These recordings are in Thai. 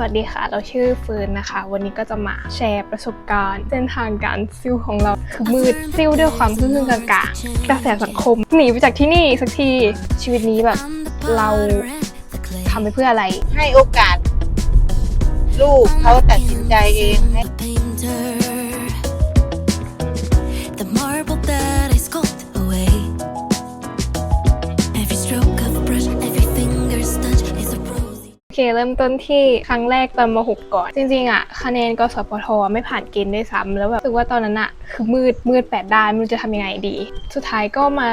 สวัสดีค่ะ เราชื่อเฟิร์นนะคะ วันนี้ก็จะมาแชร์ประสบการณ์ เส้นทางการซิ่วของเราคือมืดซิ่วด้วยความพึ่งๆกลางๆกระแสสังคมหนีไปจากที่นี่สักทีชีวิตนี้แบบเราทำไปเพื่ออะไร ให้โอกาส ลูกเขาตัดสินใจเองให้ เคเริ่มต้นที่ครั้งแรกตอนม .6 ก่อน จริงๆอะคะแนนกสพทไม่ผ่านเกณฑ์ด้วยซ้ำแล้วแบบรู้สึกว่าตอนนั้นอะคือมืดมืดแปดด้านไม่รู้จะทำยังไงดี สุดท้ายก็มา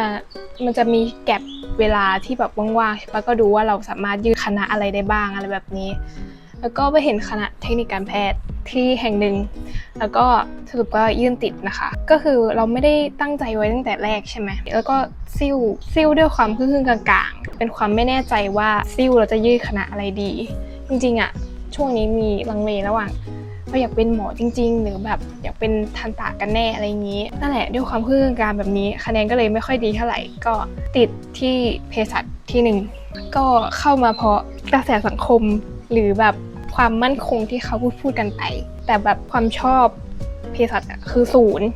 มันจะมีแก็บเวลาที่แบบว่างๆใช่ปะก็ดูว่าเราสามารถยืดคณะอะไรได้บ้างอะไรแบบนี้ แล้วก็ไปเห็นคณะเทคนิคการแพทย์ที่แห่งหนึ่ง แล้วก็สรุปว่ายื่นติดนะคะ ก็คือเราไม่ได้ตั้งใจไว้ตั้งแต่แรกใช่ไหมแล้วก็ซิ่วซิ่วด้วยความครึ่งๆกลางๆ เป็นความไม่แน่ใจว่าซิ่วเราจะยืดคณะอะไรดี จริงๆอะช่วงนี้มีลังเลระหว่างว่าอยากเป็นหมอจริง ๆ หรือแบบอยากเป็นทันตะกันแน่อะไรอย่างนี้นั่นแหละด้วยความครึ่งๆกลางๆแบบนี้ คะแนนก็เลยไม่ค่อยดีเท่าไหร่ก็ติดที่เภสัชที่หนึ่งก็เข้ามาเพราะกระแสสังคมหรือแบบ ความมั่นคงที่เขาพูดพูดกันไป แต่แบบความชอบเภสัชคือศูนย์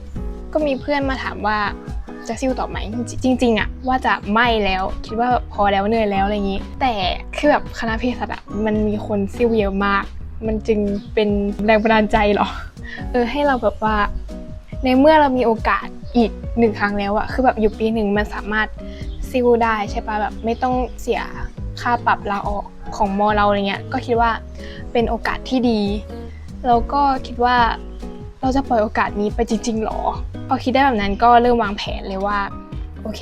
ก็มีเพื่อนมาถามว่าจะซิ่วต่อไหมจริง ๆอะว่าจะไม่แล้วคิดว่าพอแล้วเหนื่อยแล้วอะไรอย่างนี้ แต่คือแบบคณะเภสัชอะมันมีคนซิ่วเยอะมาก มันจึงเป็นแรงบันดาลใจหรอเออให้เราแบบว่า ในเมื่อเรามีโอกาสอีกหนึ่งครั้งแล้วอะคือแบบอยู่ปีหนึ่งมันสามารถซิ่วได้ใช่ปะแบบไม่ต้องเสีย ค่าปรับลาออกของมอเราอะไรเงี้ยก็คิดว่าเป็นโอกาสที่ดี แล้วก็คิดว่าเราจะปล่อยโอกาสนี้ไปจริงๆหรอ พอคิดได้แบบนั้นก็เริ่มวางแผนเลยว่า โอเค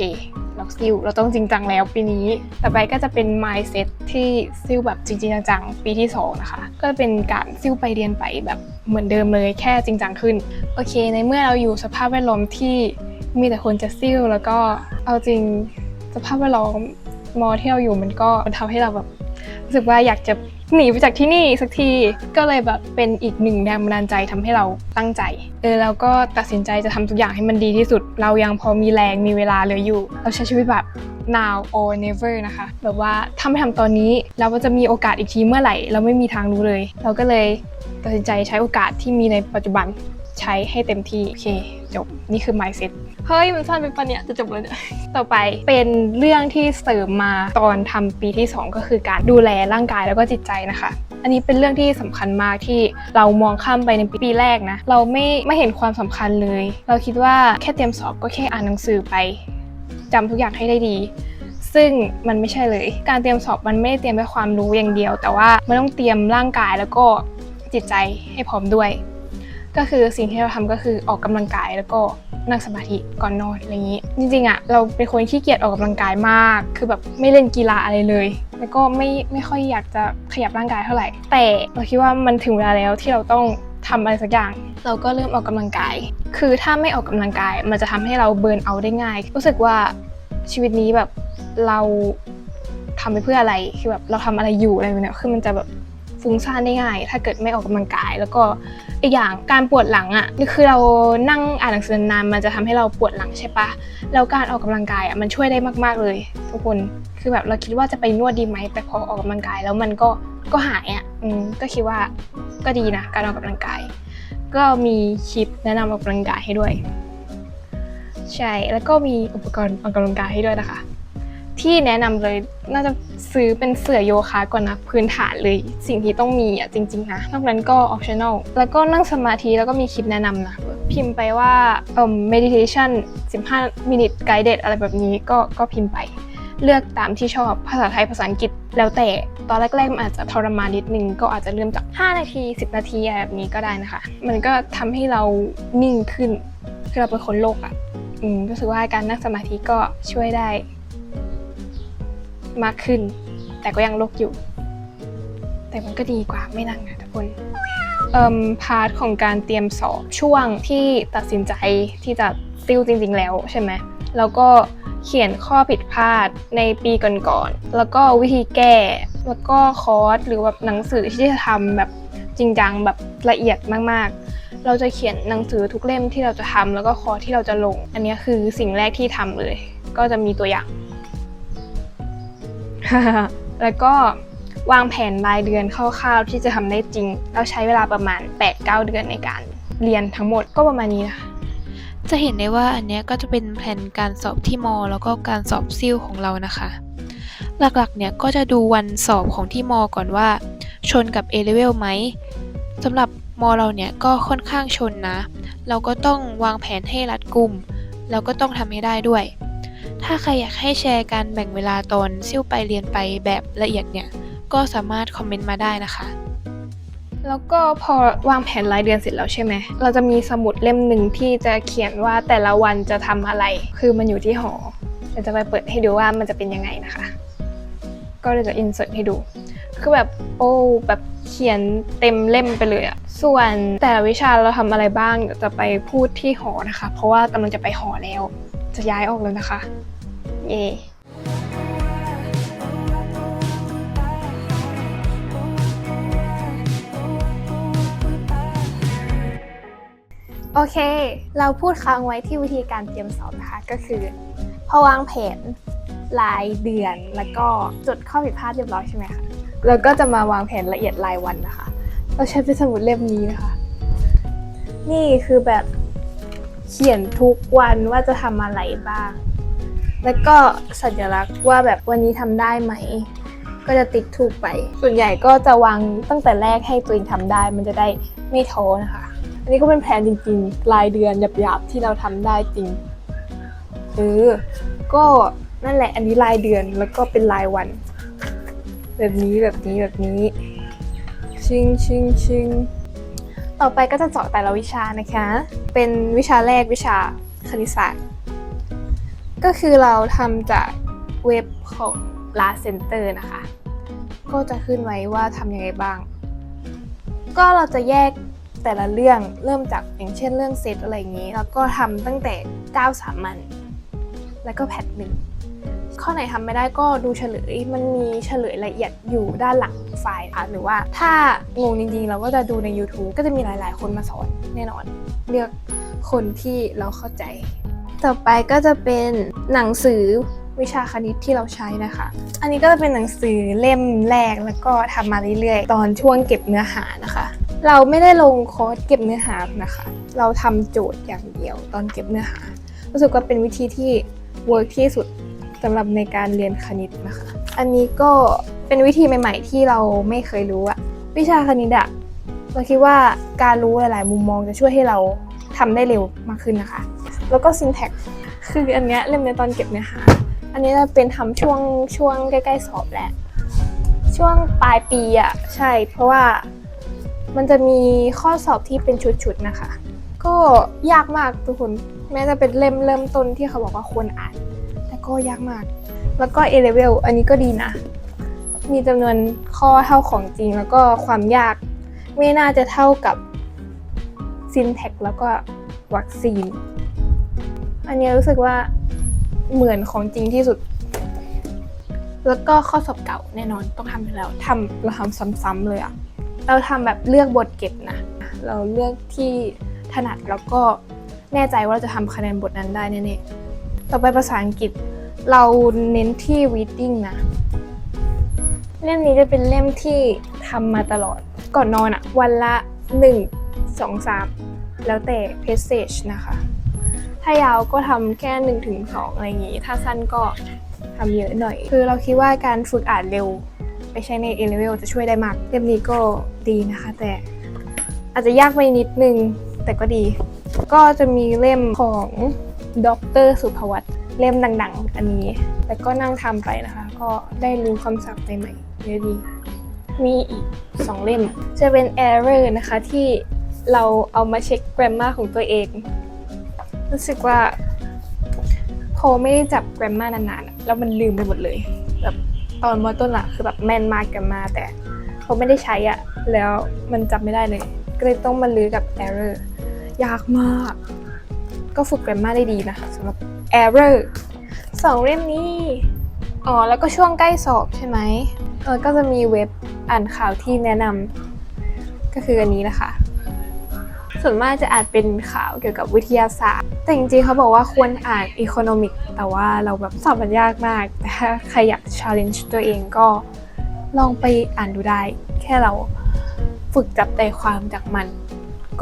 เราซิ่วเราต้องจริงจังแล้วปีนี้ ต่อไปก็จะเป็น mindset ที่ซิ่วแบบจริงๆจังๆปีที่สองนะคะ ก็เป็นการซิ่วไปเรียนไปแบบเหมือนเดิมเลยแค่จริงจังขึ้น โอเค ในเมื่อเราอยู่สภาพแวดล้อมที่มีแต่คนจะซิ่วแล้วก็เอาจริงสภาพแวดล้อม มอที่เราอยู่มันก็มันทำให้เราแบบรู้สึกว่าอยากจะหนีไปจากที่นี่สักทีก็เลยแบบเป็นอีกหนึ่งแรงบันดาลใจทำให้เราตั้งใจเออแล้วก็ตัดสินใจจะทำทุกอย่างให้มันดีที่สุด เรายังพอมีแรงมีเวลาเหลืออยู่ เราใช้ชีวิตแบบ now or never นะคะ แบบว่าถ้าไม่ทำตอนนี้เราก็จะมีโอกาสอีกทีเมื่อไหร่ เราไม่มีทางรู้เลย เราก็เลยตัดสินใจใช้โอกาสที่มีในปัจจุบันใช้ให้เต็มที่โอเคจบนี่คือ mindset เฮ้ย มันสั้นไปปะเนี่ย จะจบแล้วเนี่ย ต่อไปเป็นเรื่องที่เสริมมาตอนทำปีที่ 2 ก็คือการดูแลร่างกายแล้วก็จิตใจนะคะ อันนี้เป็นเรื่องที่สำคัญมากที่เรามองข้ามไปในปีแรกนะ เราไม่ไม่เห็นความสำคัญเลย เราคิดว่าแค่เตรียมสอบก็แค่อ่านหนังสือไปจำทุกอย่างให้ได้ดีซึ่งมันไม่ใช่เลย การเตรียมสอบมันไม่ได้เตรียมแค่ความรู้อย่างเดียว แต่ว่ามันต้องเตรียมร่างกายแล้วก็จิตใจให้พร้อมด้วย ก็คือสิ่งที่เราทำก็คือออกกำลังกายแล้วก็นั่งสมาธิก่อนนอนอะไรอย่างนี้ จริงๆอะเราเป็นคนขี้เกียจออกกำลังกายมาก คือแบบไม่เล่นกีฬาอะไรเลย แล้วก็ไม่ไม่ค่อยอยากจะขยับร่างกายเท่าไหร่ แต่เราคิดว่ามันถึงเวลาแล้วที่เราต้องทำอะไรสักอย่าง เราก็เริ่มออกกำลังกาย คือถ้าไม่ออกกำลังกาย มันจะทำให้เราเบิร์นเอาได้ง่าย รู้สึกว่าชีวิตนี้แบบเราทำไปเพื่ออะไร คือแบบเราทำอะไรอยู่อะไรแบบเนี้ยคือมันจะแบบ ฟุ้งซ่านได้ง่าย ถ้าเกิดไม่ออกกำลังกาย แล้วก็อีกอย่างการปวดหลังอะ่ะคือเรานั่งอ่านหนังสือนานมันจะทำให้เราปวดหลังใช่ปะแล้วการออกกำลังกายอะ่ะมันช่วยได้มาก ๆเลย ทุกคนคือแบบเราคิดว่าจะไปนวดดีไหมแต่พอออกกำลังกาย แล้วมันก็ก็หายอะ่ะอืมก็คิดว่าก็ดีนะการออกกำลังกาย ก็มีคลิปแนะนำออกกำลังกายให้ด้วย ใช่แล้วก็มีอุปกรณ์ออกกำลังกายให้ด้วยนะคะ ที่แนะนำเลยน่าจะซื้อเป็นเสื่อโยคะก่อนนะ พื้นฐานเลยสิ่งที่ต้องมีอะจริง ๆ นะนอกนั้นก็ optional แล้วก็นั่งสมาธิแล้วก็มีคลิปแนะนำนะ พิมพ์ไปว่าเอ่อ meditation 15 minute guided อะไรแบบนี้ก็ก็พิมพ์ไป เลือกตามที่ชอบภาษาไทยภาษาอังกฤษแล้วแต่ตอนแรกๆมันอาจจะทรมานนิดนึงก็อาจจะเริ่มจาก 5 นาที 10 นาทีอะไรแบบนี้ก็ได้นะคะ มันก็ทำให้เรานิ่งขึ้นคือเราเป็นคนโลกอะ่ะอืมรู้สึกว่าการนั่งสมาธิก็ช่วยได้ มากขึ้น แต่ก็ยังโลกอยู่ แต่มันก็ดีกว่าไม่นั่งนะทุกคนเอ่มพาร์ทของการเตรียมสอบช่วงที่ตัดสินใจที่จะติวจริง ๆ แล้วใช่ไหมแล้วก็เขียนข้อผิดพลาดในปีก่อนๆแล้วก็วิธีแก้ แล้วก็คอร์สหรือแบบหนังสือที่จะทำแบบจริงจังแบบละเอียดมากๆ เราจะเขียนหนังสือทุกเล่มที่เราจะทำแล้วก็คอร์สที่เราจะลง อันนี้คือสิ่งแรกที่ทำเลย ก็จะมีตัวอย่าง แล้วก็วางแผนรายเดือนคร่าวๆที่จะทำได้จริงแล้วใช้เวลาประมาณ 8-9 เดือนในการเรียนทั้งหมดก็ประมาณนี้นะคะจะเห็นได้ว่าอันนี้ก็จะเป็นแผนการสอบที่มแล้วก็การสอบซิ่วของเรานะคะ หลักๆเนี่ยก็จะดูวันสอบของที่มก่อนว่า ชนกับ A level ไหมสำหรับมเราเนี่ยก็ค่อนข้างชนนะ เราก็ต้องวางแผนให้รัดกุมแล้วก็ต้องทำให้ได้ด้วย ถ้าใครอยากให้แชร์การแบ่งเวลาตอนซิ่วไปเรียนไปแบบละเอียดเนี่ย ก็สามารถคอมเมนต์มาได้นะคะ แล้วก็พอวางแผนรายเดือนเสร็จแล้วใช่ไหม เราจะมีสมุดเล่มหนึ่งที่จะเขียนว่าแต่ละวันจะทำอะไร คือมันอยู่ที่หอเดี๋ยวจะไปเปิดให้ดูว่ามันจะเป็นยังไงนะคะ ก็เดี๋ยจะอินเสิร์ตให้ดู คือแบบโอ้แบบเขียนเต็มเล่มไปเลยอะส่วนแต่ละวิชาเราทำอะไรบ้างเดี๋ยวจะไปพูดที่หอนะคะ เพราะว่ากำลังจะไปหอแล้ว จะย้ายออกแล้วนะคะ เย่โอเค เราพูดค้างไว้ที่วิธีการเตรียมสอบนะคะ ก็คือพอวางแผนรายเดือนแล้วก็จดข้อผิดพลาดเรียบร้อยใช่ไหมคะแล้วก็จะมาวางแผนละเอียดรายวันนะคะ เราใช้เป็นสมุดเล่มนี้นะคะ นี่คือแบบ เขียนทุกวันว่าจะทำอะไรบ้าง แล้วก็สัญลักษณ์ว่าแบบวันนี้ทำได้ไหม ก็จะติ๊กถูกไป ส่วนใหญ่ก็จะวางตั้งแต่แรกให้ตัวเองทำได้ มันจะได้ไม่ท้อนะคะ อันนี้ก็เป็นแผนจริงๆรายเดือนหยาบๆที่เราทำได้จริงเออก็นั่นแหละอันนี้รายเดือนแล้วก็เป็นรายวัน แบบนี้แบบนี้แบบนี้ ชิงชิงชิง ต่อไปก็จะเจาะแต่ละวิชานะคะ เป็นวิชาแรกวิชาคณิตศาสตร์ ก็คือเราทำจากเว็บของ Last Center นะคะ ก็จะขึ้นไว้ว่าทำยังไงบ้าง ก็เราจะแยกแต่ละเรื่องเริ่มจากอย่างเช่นเรื่องเซตอะไรอย่างนี้ แล้วก็ทำตั้งแต่9สามัญแล้วก็แพทหนึ่ง ข้อไหนทำไม่ได้ก็ดูเฉลย มันมีเฉลยละเอียดอยู่ด้านหลังไฟล์ค่ะหรือว่าถ้างงจริงๆ เราก็จะดูใน YouTube ก็จะมีหลายๆ คนมาสอนแน่นอน เลือกคนที่เราเข้าใจ ต่อไปก็จะเป็นหนังสือวิชาคณิตที่เราใช้นะคะ อันนี้ก็จะเป็นหนังสือเล่มแรกแล้วก็ทำมาเรื่อยๆ ตอนช่วงเก็บเนื้อหานะคะ เราไม่ได้ลงคอร์สเก็บเนื้อหานะคะ เราทำโจทย์อย่างเดียวตอนเก็บเนื้อหา รู้สึกว่าเป็นวิธีที่เวิร์กที่สุดำหรับในการเรียนคณิตนะคะ อันนี้ก็เป็นวิธีใหม่ ๆ ที่เราไม่เคยรู้อะวิชาคณิตอะเราคิดว่าการรู้หลาย ๆ มุมมองจะช่วยให้เราทำได้เร็วมากขึ้นนะคะ แล้วก็ syntax คืออันเนี้ยเล่มในตอนเก็บเนื้อหา อันนี้จะเป็นทำช่วงช่วงใกล้ ๆ สอบแหละ ช่วงปลายปีอะใช่ เพราะว่ามันจะมีข้อสอบที่เป็นชุด ๆ นะคะ ก็ยากมากทุกคน แม้จะเป็นเล่มเริ่มต้นที่เขาบอกว่าควรอ่าน ก็ยากมาก แล้วก็ A level อันนี้ก็ดีนะ มีจำนวนข้อเท่าของจริงแล้วก็ความยาก ไม่น่าจะเท่ากับ syntax แล้วก็วัคซีน อันนี้รู้สึกว่าเหมือนของจริงที่สุด แล้วก็ข้อสอบเก่าแน่นอนต้องทำอยู่แล้วทำเราทำซ้ำๆเลยอะเราทำแบบเลือกบทเก็บนะ เราเลือกที่ถนัดแล้วก็แน่ใจว่าเราจะทำคะแนนบทนั้นได้แน่ๆ ต่อไปภาษาอังกฤษ เราเน้นที่ reading นะ เล่มนี้จะเป็นเล่มที่ทำมาตลอด ก่อนนอนอะวันละ 1 2 3 แล้วแต่ passage นะคะ ถ้ายาวก็ทำแค่1นถึงสอะไรอย่างงี้ ถ้าสั้นก็ทำเยอะหน่อย คือเราคิดว่าการฝึกอ่านเร็ว ไปใช้ใน A level จะช่วยได้มาก เล่มนี้ก็ดีนะคะ แต่อาจจะยากไปนิดนึง แต่ก็ดี ก็จะมีเล่มของดรสุภวัต เล่มดังๆ อันนี้ แต่ก็นั่งทำไปนะคะ ก็ได้รู้คำศัพท์ใหม่ๆเยอะดี มีอีก 2 เล่ม จะเป็น error นะคะที่เราเอามาเช็ค grammar ของตัวเอง รู้สึกว่าพอไม่ได้จับ grammar นานๆ แล้วมันลืมไปหมดเลยแบบตอนมอต้นอะคือแบบแม่นมาก grammar แต่พอไม่ได้ใช้อะแล้วมันจำไม่ได้เลย ก็เลยต้องมาลื้อกับ error ยากมาก ก็ฝึก grammar ได้ดีนะคะสำหรับ error สองเล่มนี้ อ๋อ แล้วก็ช่วงใกล้สอบใช่ไหมเออก็จะมีเว็บอ่านข่าวที่แนะนำก็คืออันนี้นะคะ ส่วนมากจะอ่านเป็นข่าวเกี่ยวกับวิทยาศาสตร์ แต่จริงๆเขาบอกว่าควรอ่าน Economic แต่ว่าเราแบบสอบมันยากมาก แต่ถ้าใครอยาก challenge ตัวเองก็ลองไปอ่านดูได้ แค่เราฝึกจับใจความจากมัน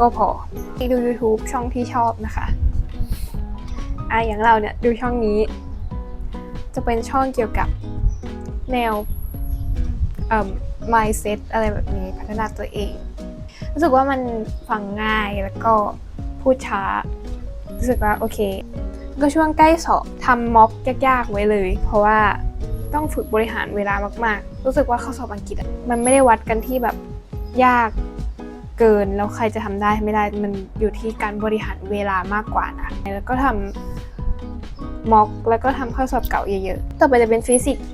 ก็พอไปดู YouTube ช่องที่ชอบนะคะ อะอย่างเราเนี่ยดูช่องนี้ จะเป็นช่องเกี่ยวกับแนวเอ่อ mindset อะไรแบบนี้พัฒนาตัวเอง รู้สึกว่ามันฟังง่ายแล้วก็พูดช้า รู้สึกว่าโอเค ก็ช่วงใกล้สอบทำม็อกยากๆไว้เลย เพราะว่าต้องฝึกบริหารเวลามาก ๆ รู้สึกว่าข้อสอบอังกฤษมันไม่ได้วัดกันที่แบบยาก เกินแล้วใครจะทำได้ไม่ได้มันอยู่ที่การบริหารเวลามากกว่านะแล้วก็ทำม็อกแล้วก็ทำข้อสอบเก่าเยอะๆ ต่อไปจะเป็นฟิสิกส์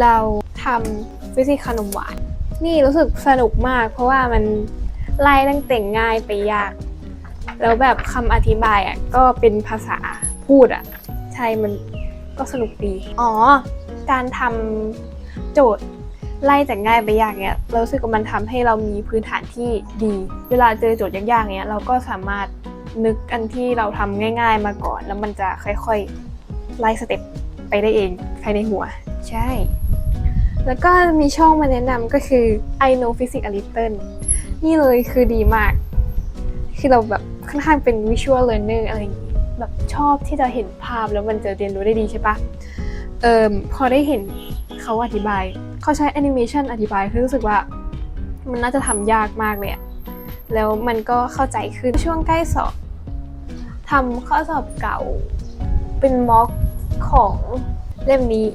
เราทำฟิสิกส์ขนมหวาน นี่รู้สึกสนุกมาก เพราะว่ามันไล่ตั้งแต่ง่ายไปยาก แล้วแบบคำอธิบายอะก็เป็นภาษาพูดอะ ใช่มันก็สนุกดี อ๋อ การทำโจทย์ ไล่จากง่ายไปยากเนี้ยเรารู้สึกว่ามันทำให้เรามีพื้นฐานที่ดี เวลาเจอโจทย์ยากๆเนี้ยเราก็สามารถนึกอันที่เราทำง่าย ๆ มาก่อน แล้วมันจะค่อยๆไล่สเต็ปไปได้เองภายในหัว ใช่ แล้วก็มีช่องมาแนะนำก็คือ I know physics a little นี่เลยคือดีมาก คือเราแบบค่อนข้างเป็น visual learner อะไรอย่างงี้แบบชอบที่จะเห็นภาพแล้วมันจะเรียนรู้ได้ดีใช่ปะเอ่อพอได้เห็น เขาอธิบาย เขาใช้แอนิเมชันอธิบายคือรู้สึกว่ามันน่าจะทำยากมากเลยอะแล้วมันก็เข้าใจขึ้นช่วงใกล้สอบทำข้อสอบเก่า เป็นม็อกของเล่มนี้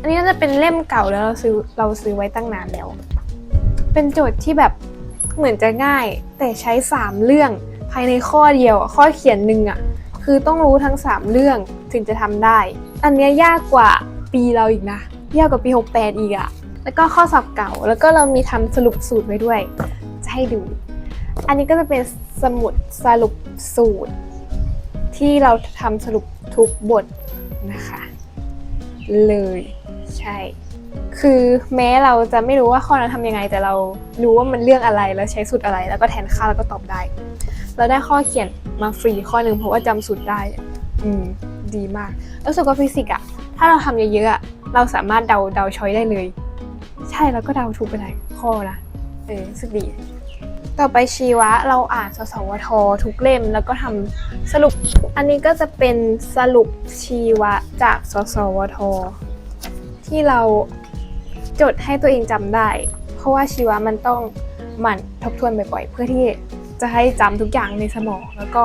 อันนี้น่าจะเป็นเล่มเก่าแล้วเราซื้อเราซื้อไว้ตั้งนานแล้ว เป็นโจทย์ที่แบบเหมือนจะง่าย แต่ใช้ 3 เรื่องภายในข้อเดียวข้อเขียนหนึ่งอะคือต้องรู้ทั้ง 3 เรื่องถึงจะทำได้ อันเนี้ยยากกว่าปีเราอีกนะ ยากกว่าปี 68 อีกอะแล้วก็ข้อสอบเก่า แล้วก็เรามีทำสรุปสูตรไว้ด้วย จะให้ดู อันนี้ก็จะเป็นสมุดสรุปสูตร ที่เราทำสรุปทุกบทนะคะ เลยใช่ คือแม้เราจะไม่รู้ว่าข้อนั้นทำยังไง แต่เรารู้ว่ามันเรื่องอะไรแล้วใช้สูตรอะไร แล้วก็แทนค่าแล้วก็ตอบได้ เราได้ข้อเขียนมาฟรีข้อหนึ่งเพราะว่าจำสูตรได้อะอืมดีมาก แล้วสึกว่าฟิสิกส์อะถ้าเราทำเยอะๆอะ เราสามารถเดาเดาช้อยได้เลย ใช่แล้วก็เดาถูกไปหลายข้อนะเออสึกดี ต่อไปชีวะเราอ่านสสวททุกเล่มแล้วก็ทำสรุป อันนี้ก็จะเป็นสรุปชีวะจากสสวทที่เราจดให้ตัวเองจำได้ เพราะว่าชีวะมันต้องหมั่นทบทวนบ่อยๆ เพื่อที่จะให้จำทุกอย่างในสมอง แล้วก็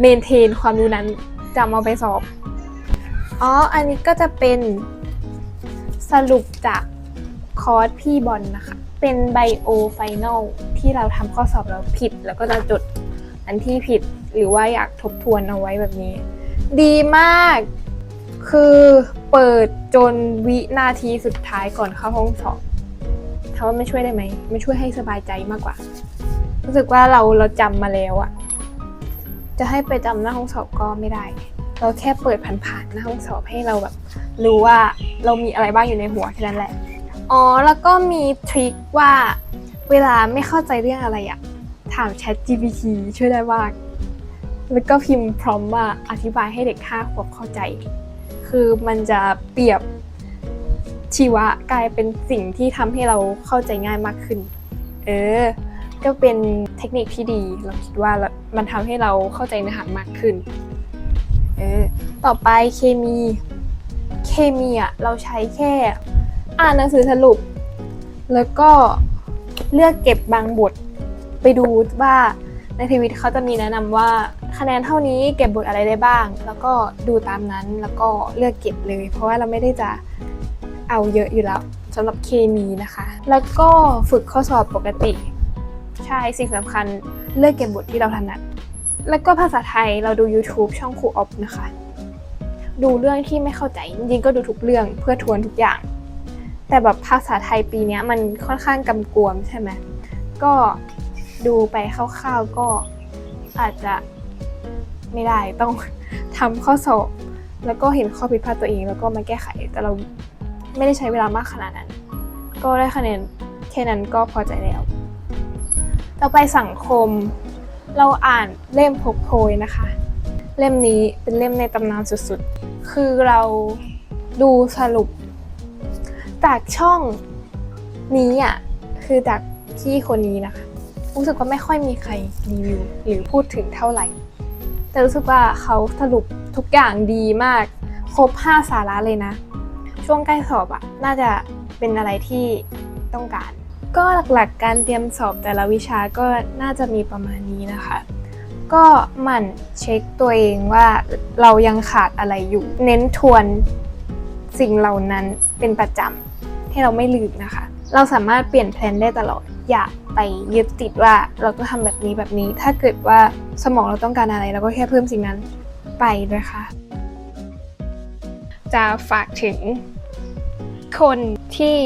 เมนเทนความรู้นั้นจำเอาไปสอบ อ๋อ อันนี้ก็จะเป็น สรุปจากคอร์สพี่บอลนะคะ เป็นไบโอไฟแนลที่เราทำข้อสอบแล้วผิด แล้วก็จะจดอันที่ผิดหรือว่าอยากทบทวนเอาไว้แบบนี้ ดีมาก คือเปิดจนวินาทีสุดท้ายก่อนเข้าห้องสอบถามว่าไม่ช่วยได้ไหมไม่ช่วยให้สบายใจมากกว่า รู้สึกว่าเราเราจำมาแล้วอะจะให้ไปจำหน้าห้องสอบก็ไม่ได้ เราแค่เปิดผ่านๆหน้าห้องสอบให้เราแบบ รู้ว่าเรามีอะไรบ้างอยู่ในหัวแค่นั้นแหละ อ๋อ แล้วก็มีทริคว่าเวลาไม่เข้าใจเรื่องอะไรอะถาม Chat GPT ช่วยได้มากแล้วก็พิมพ์พร้อมว่าอธิบายให้เด็ก5ขวบเข้าใจ คือมันจะเปรียบชีวะกลายเป็นสิ่งที่ทำให้เราเข้าใจง่ายมากขึ้น เออ ก็เป็นเทคนิคที่ดี เราคิดว่ามันทำให้เราเข้าใจเนื้อหามากขึ้น เออ ต่อไปเคมี เคมีอะเราใช้แค่ อ่านหนังสือสรุป แล้วก็เลือกเก็บบางบท ไปดูว่าในทวิตเขาจะมีแนะนำว่าคะแนนเท่านี้เก็บบทอะไรได้บ้าง แล้วก็ดูตามนั้นแล้วก็เลือกเก็บเลย เพราะว่าเราไม่ได้จะเอาเยอะอยู่แล้วสำหรับเคมีนะคะ แล้วก็ฝึกข้อสอบปกติ ใช่สิ่งสำคัญเลือกเก็บบทที่เราถนัด แล้วก็ภาษาไทยเราดู YouTube ช่องครูออฟนะคะ ดูเรื่องที่ไม่เข้าใจจริงๆก็ดูทุกเรื่องเพื่อทวนทุกอย่าง แต่แบบภาษาไทยปีนี้มันค่อนข้างกำกวมใช่ไหมก็ดูไปคร่าวๆก็อาจจะไม่ได้ต้องทำข้อสอบ แล้วก็เห็นข้อผิดพลาดตัวเอง แล้วก็มาแก้ไข แต่เราไม่ได้ใช้เวลามากขนาดนั้น ก็ได้คะแนนแค่นั้นก็พอใจแล้วต่อไปสังคมเราอ่านเล่มพกโพยนะคะ เล่มนี้เป็นเล่มในตำนานสุดๆ คือเราดูสรุป จากช่องนี้อะคือจากพี่คนนี้นะคะรู้สึกว่าไม่ค่อยมีใครรีวิวหรือพูดถึงเท่าไหร่ แต่รู้สึกว่าเขาสรุปทุกอย่างดีมาก ครบ 5 สาระเลยนะ ช่วงใกล้สอบอะน่าจะเป็นอะไรที่ต้องการ ก็หลักๆการเตรียมสอบแต่ละวิชาก็น่าจะมีประมาณนี้นะคะ ก็หมั่นเช็คตัวเองว่าเรายังขาดอะไรอยู่ เน้นทวนสิ่งเหล่านั้นเป็นประจำให้เราไม่ลืมนะคะ เราสามารถเปลี่ยนแพลนได้ตลอด อย่าไปยึดติดว่าเราต้องทำแบบนี้แบบนี้ ถ้าเกิดว่าสมองเราต้องการอะไร เราก็แค่เพิ่มสิ่งนั้นไปนะคะ จะฝากถึงคนที่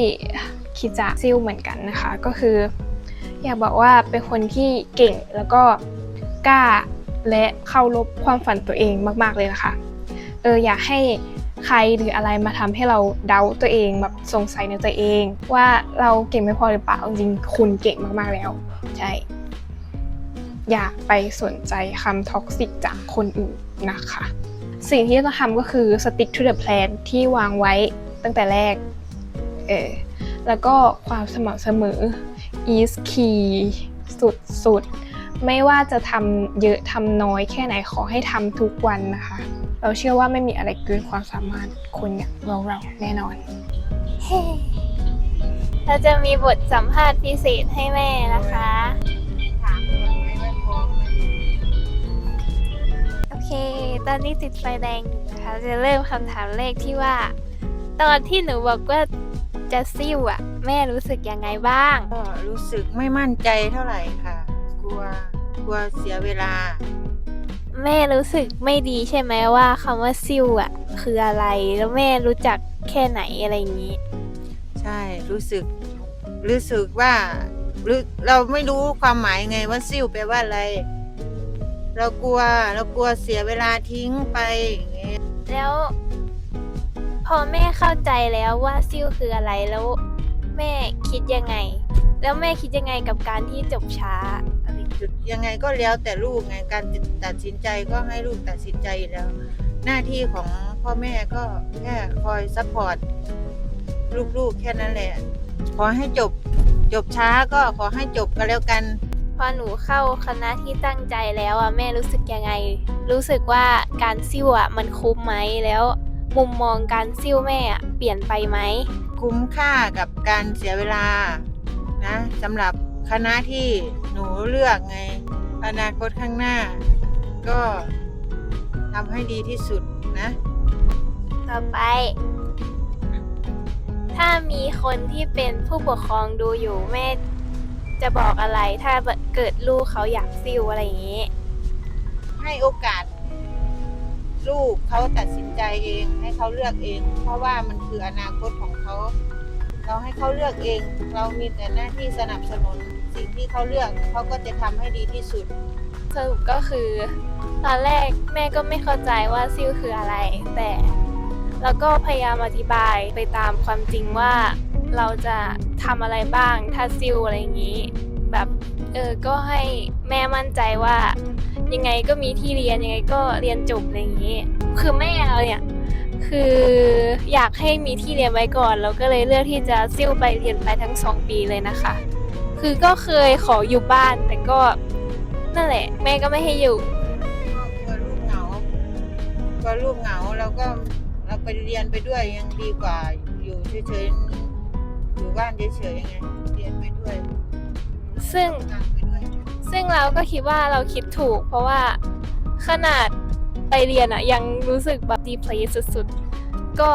คิดจะซิ่วเหมือนกันนะคะ ก็คือ อยากบอกว่าเป็นคนที่เก่งแล้วก็ กล้าและเคารพความฝันตัวเองมาก ๆ เลยนะคะเอออยากให้ใครหรืออะไรมาทำให้เราเดาตัวเองแบบสงสัยในตัวเอง ว่าเราเก่งไม่พอหรือเปล่าจริงๆคุณเก่งมากๆแล้ว ใช่ อย่าไปสนใจคำท็อกซิกจากคนอื่นนะคะ สิ่งที่ต้องทำก็คือ stick to the plan ที่วางไว้ตั้งแต่แรกเออแล้วก็ความสม่ำเสมอ is key สุดๆ ไม่ว่าจะทำเยอะทำน้อยแค่ไหนขอให้ทำทุกวันนะคะ เราเชื่อว่าไม่มีอะไรเกินความสามารถคนอย่างเราเราๆแน่นอน เราจะมีบทสัมภาษณ์พิเศษให้แม่นะคะถามคนไหมว่าพร้อมไหมโอเค ตอนนี้ติดไฟแดงอยู่นะคะจะเริ่มคำถามแรกที่ว่า ตอนที่หนูบอกว่าจะซิ่วอะแม่รู้สึกยังไงบ้าง ก็รู้สึกไม่มั่นใจเท่าไหร่ค่ะ กลัวก ลัวเสียเวลา แม่รู้สึกไม่ดีใช่ไหมว่าคำว่าซิ่วอะคืออะไรแล้วแม่รู้จักแค่ไหนอะไรอย่างนี้ ใช่รู้สึก รู้สึกว่ารู้เราไม่รู้ความหมายไงว่าซิ่วแปลว่าอะไร เรากลัวเรากลัวเสียเวลาทิ้งไปอย่างเงี้ยแล้ว พอแม่เข้าใจแล้วว่าซิ่วคืออะไรแล้ว แม่คิดยังไง แล้วแม่คิดยังไงกับการที่จบช้า อะไรอย่างเงี้ยจุดยังไงก็แล้วแต่ลูกไงการตัดสินใจก็ให้ลูกตัดสินใจอยู่แล้ว หน้าที่ของพ่อแม่ก็แค่คอยซัพพอร์ตลูกๆแค่นั้นแหละ ขอให้จบจบช้าก็ขอให้จบก็แล้วกัน พอหนูเข้าคณะที่ตั้งใจแล้วอะแม่รู้สึกยังไง รู้สึกว่าการซิ่วอะมันคุ้มไหมแล้ว มุมมองการซิ่วแม่อะเปลี่ยนไปไหมคุ้มค่ากับการเสียเวลานะสำหรับคณะที่หนู เลือกไง อนาคตข้างหน้า ก็ทำให้ดีที่สุดนะ ต่อไป ถ้ามีคนที่เป็นผู้ปกครองดูอยู่แม่จะบอกอะไร ถ้าเกิดลูกเขาอยากซิ่วอะไรอย่างนี้ ให้โอกาส ลูกเขาตัดสินใจเอง ให้เขาเลือกเอง เพราะว่ามันคืออนาคตของเขา เราให้เขาเลือกเอง เรามีแต่หน้าที่สนับสนุน สิ่งที่เขาเลือกเขาก็จะทำให้ดีที่สุด สรุปก็คือ ตอนแรกแม่ก็ไม่เข้าใจว่าซิ่วคืออะไร แต่เราก็พยายามอธิบายไปตามความจริงว่า เราจะทำอะไรบ้างถ้าซิ่วอะไรอย่างนี้ แบบเออก็ให้แม่มั่นใจว่า ยังไงก็มีที่เรียนยังไงก็เรียนจบอะไรอย่างนี้ คือแม่เราเนี่ยคืออยากให้มีที่เรียนไว้ก่อน เราก็เลยเลือกที่จะซิ่วไปเรียนไปทั้งสองปีเลยนะคะ คือก็เคยขออยู่บ้านแต่ก็นั่นแหละ แม่ก็ไม่ให้อยู่ ก็กลัวลูกเหงากลัวลูกเหงาเราก็เราไปเรียนไปด้วยยังดีกว่าอยู่เฉยๆอยู่บ้านเฉยๆไงเรียนไปด้วยซึ่งงานไปด้วยซึ่งเราก็คิดว่าเราคิดถูก เพราะว่าขนาดไปเรียนอะยังรู้สึกแบบดีเพลย์สุดๆ ก็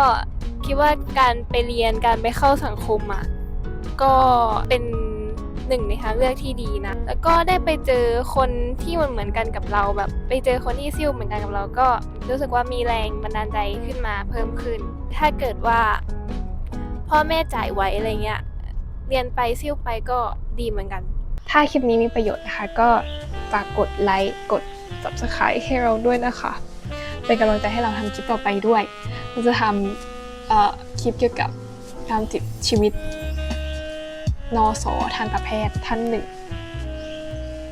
คิดว่าการไปเรียนการไปเข้าสังคมอะก็เป็น หนึ่งในทางเลือกที่ดีนะ แล้วก็ได้ไปเจอคนที่มันเหมือนกันกับเราแบบ ไปเจอคนที่ซิ่วเหมือนกันกับเราก็รู้สึกว่ามีแรงบันดาลใจขึ้นมาเพิ่มขึ้น ถ้าเกิดว่า พ่อแม่จ่ายไว้อะไรเงี้ยเรียนไปซิ่วไปก็ดีเหมือนกัน ถ้าคลิปนี้มีประโยชน์นะคะ ก็ฝากกดไลค์กด subscribe ให้เราด้วยนะคะ เป็นกำลังใจให้เราทำคลิปต่อไปด้วยเราจะทำคลิปเกี่ยวกับการติดชีวิต นอสอทันตแพทย์ท่านหนึ่ง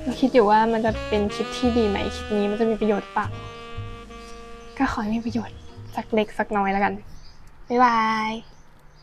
เราคิดอยู่ว่ามันจะเป็นคลิปที่ดีไหมคลิปนี้มันจะมีประโยชน์เปล่าก็ขอให้มีประโยชน์สักเล็กสักน้อยแล้วกัน บ๊ายบาย